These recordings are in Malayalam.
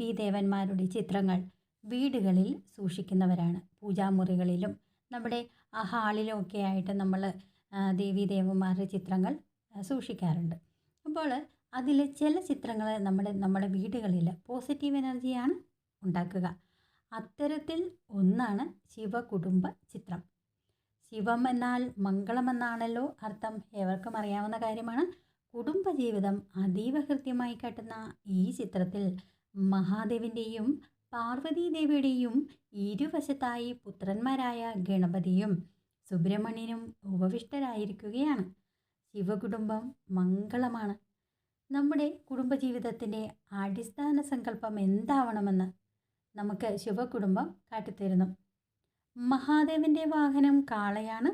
ദേവീദേവന്മാരുടെ ചിത്രങ്ങൾ വീടുകളിൽ സൂക്ഷിക്കുന്നവരാണ്. പൂജാമുറികളിലും നമ്മുടെ ആ ഹാളിലും ഒക്കെ ആയിട്ട് നമ്മൾ ദേവീദേവന്മാരുടെ ചിത്രങ്ങൾ സൂക്ഷിക്കാറുണ്ട്. അപ്പോൾ അതിൽ ചില ചിത്രങ്ങൾ നമ്മുടെ നമ്മുടെ വീടുകളിൽ പോസിറ്റീവ് എനർജിയാണ് ഉണ്ടാക്കുക. അത്തരത്തിൽ ഒന്നാണ് ശിവകുടുംബ ചിത്രം. ശിവം എന്നാൽ മംഗളമെന്നാണല്ലോ അർത്ഥം. ഏവർക്കും അറിയാവുന്ന കാര്യമാണ്. കുടുംബജീവിതം അതീവ കൃത്യമായി കെട്ടുന്ന ഈ ചിത്രത്തിൽ മഹാദേവിന്റെയും പാർവതീദേവിയുടെയും ഇരുവശത്തായി പുത്രന്മാരായ ഗണപതിയും സുബ്രഹ്മണ്യനും ഉപവിഷ്ടരായിരിക്കുകയാണ്. ശിവകുടുംബം മംഗളമാണ്. നമ്മുടെ കുടുംബജീവിതത്തിന്റെ അടിസ്ഥാന സങ്കല്പം എന്താവണമെന്ന് നമുക്ക് ശിവകുടുംബം കാട്ടിത്തരുന്നു. മഹാദേവന്റെ വാഹനം കാളയാണ്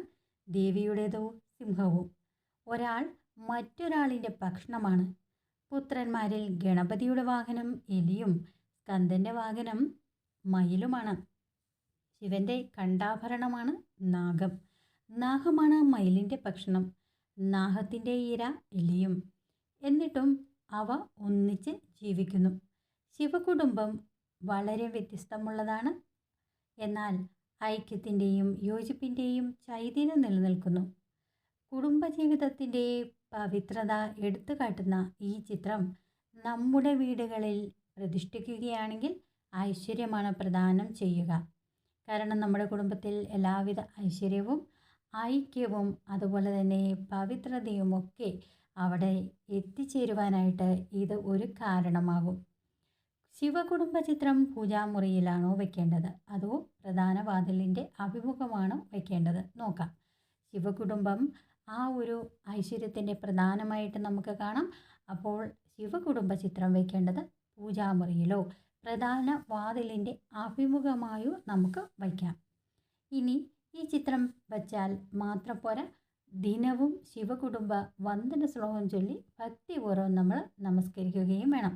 ദേവിയുടേതോ സിംഹവും. ഒരാൾ മറ്റൊരാളിന്റെ ഭക്ഷണമാണ്. പുത്രന്മാരിൽ ഗണപതിയുടെ വാഹനം എലിയും സ്കന്ദന്റെ വാഹനം മയിലുമാണ്. ശിവന്റെ കണ്ടാഭരണമാണ് നാഗം. നാഗമാണ് മയിലിന്റെ ഭക്ഷണം. നാഹത്തിന്റെ ഇര എലിയും. എന്നിട്ടും അവ ഒന്നിച്ച് ജീവിക്കുന്നു. ശിവകുടുംബം വളരെ വ്യത്യസ്തമുള്ളതാണ്. എന്നാൽ ഐക്യത്തിന്റെയും യോജിപ്പിന്റെയും ചൈതന്യം നിലനിൽക്കുന്നു. കുടുംബജീവിതത്തിന്റെ പവിത്രത എടുത്തു കാട്ടുന്ന ഈ ചിത്രം നമ്മുടെ വീടുകളിൽ പ്രതിഷ്ഠിക്കുകയാണെങ്കിൽ ഐശ്വര്യമാണ് പ്രദാനം ചെയ്യുക. കാരണം നമ്മുടെ കുടുംബത്തിൽ എല്ലാവിധ ഐശ്വര്യവും ഐക്യവും അതുപോലെ തന്നെ പവിത്രതയും ഒക്കെ അവിടെ എത്തിച്ചേരുവാനായിട്ട് ഇത് ഒരു കാരണമാകും. ശിവകുടുംബ ചിത്രം പൂജാമുറിയിലാണോ വെക്കേണ്ടത്? അതോ പ്രധാന വാതിലിന്റെ അഭിമുഖമാണോ വെക്കേണ്ടത്? നോക്കാം. ശിവകുടുംബം ആ ഒരു ഐശ്വര്യത്തിന്റെ പ്രധാനമായിട്ട് നമുക്ക് കാണാം. അപ്പോൾ ശിവകുടുംബ ചിത്രം വയ്ക്കേണ്ടത് പൂജാമുറിയിലോ പ്രധാന വാതിലിന്റെ അഭിമുഖമായോ നമുക്ക് വയ്ക്കാം. ഇനി ഈ ചിത്രം വച്ചാൽ മാത്രം പോരാ. ദിനവും ശിവകുടുംബ വന്ദന ശ്ലോകം ചൊല്ലി ഭക്തിപൂർവം നമ്മൾ നമസ്കരിക്കുകയും വേണം.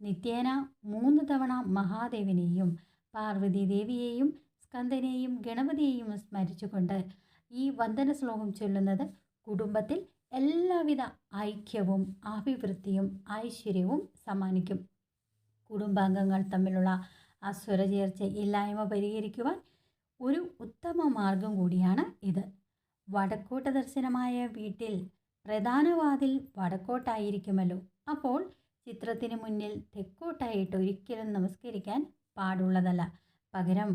നിത്യേന മൂന്ന് തവണ മഹാദേവനെയും പാർവതി ദേവിയെയും സ്കന്ദനെയും ഗണപതിയെയും സ്മരിച്ചുകൊണ്ട് ഈ വന്ദന ശ്ലോകം ചൊല്ലുന്നത് കുടുംബത്തിൽ എല്ലാവിധ ഐക്യവും അഭിവൃദ്ധിയും ഐശ്വര്യവും സമ്മാനിക്കും. കുടുംബാംഗങ്ങൾ തമ്മിലുള്ള ആ സ്വരചേർച്ച ഇല്ലായ്മ പരിഹരിക്കുവാൻ ഒരു ഉത്തമ മാർഗം കൂടിയാണ് ഇത്. വടക്കോട്ട ദർശനമായ വീട്ടിൽ പ്രധാനവാതിൽ വടക്കോട്ടായിരിക്കുമല്ലോ. അപ്പോൾ ചിത്രത്തിന് മുന്നിൽ തെക്കോട്ടായിട്ട് ഒരിക്കലും നമസ്കരിക്കാൻ പാടുള്ളതല്ല. പകരം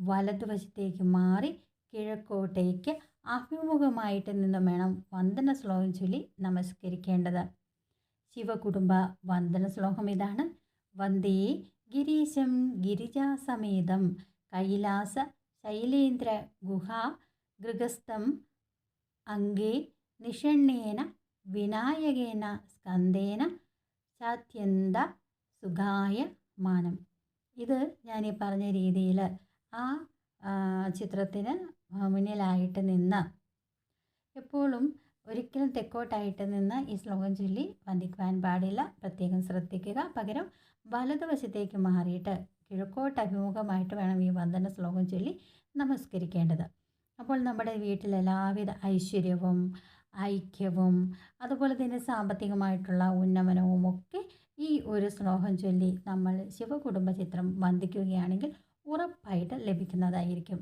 വലതുവശത്തേക്ക് മാറി കിഴക്കോട്ടേക്ക് അഭിമുഖമായിട്ട് നിന്നും വേണം വന്ദന ശ്ലോകം ചൊല്ലി നമസ്കരിക്കേണ്ടത്. ശിവകുടുംബ വന്ദന ശ്ലോകം ഇതാണ്. വന്ദേ ഗിരീശം ഗിരിജാസമേതം കൈലാസ ശൈലേന്ദ്ര ഗുഹ ഗൃഹസ്ഥം അംഗേ നിഷണ്ണേന വിനായകേന സ്കന്ദേന ചാത്യന്ത സുഖായ മാനം. ഇത് ഞാൻ ഈ പറഞ്ഞ രീതിയിൽ ആ ആ, ചിത്രത്തിന് മുന്നിലായിട്ട് നിന്ന് എപ്പോഴും ഒരിക്കലും തെക്കോട്ടായിട്ട് നിന്ന് ഈ ശ്ലോകം ചൊല്ലി വന്ദിക്കുവാൻ പാടില്ല. പ്രത്യേകം ശ്രദ്ധിക്കുക. പകരം വലതുവശത്തേക്ക് മാറിയിട്ട് കിഴക്കോട്ട് അഭിമുഖമായിട്ട് വേണം ഈ വന്ദന ശ്ലോകം ചൊല്ലി നമസ്കരിക്കേണ്ടത്. അപ്പോൾ നമ്മുടെ വീട്ടിൽ എല്ലാവിധ ഐശ്വര്യവും ഐക്യവും അതുപോലെ തന്നെ സാമ്പത്തികമായിട്ടുള്ള ഉന്നമനവും ഒക്കെ ഈ ഒരു ശ്ലോകം ചൊല്ലി നമ്മൾ ശിവകുടുംബ ചിത്രം വന്ദിക്കുകയാണെങ്കിൽ ഉറപ്പായിട്ട് ലഭിക്കുന്നതായിരിക്കും.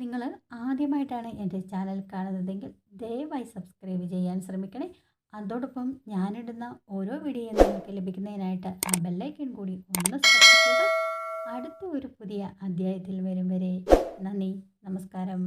നിങ്ങൾ ആദ്യമായിട്ടാണ് എന്റെ ചാനൽ കാണുന്നതെങ്കിൽ ദയവായി സബ്സ്ക്രൈബ് ചെയ്യാൻ ശ്രമിക്കണേ. അതോടൊപ്പം ഞാനിടുന്ന ഓരോ വീഡിയോയും നിങ്ങൾക്ക് ലഭിക്കുന്നതിനായിട്ട് ആ ബെല്ലൈക്കൺ കൂടി ഒന്ന് ശ്രദ്ധിക്കുക അടുത്ത ഒരു പുതിയ അധ്യായത്തിൽ വരും വരെ നന്ദി നമസ്കാരം.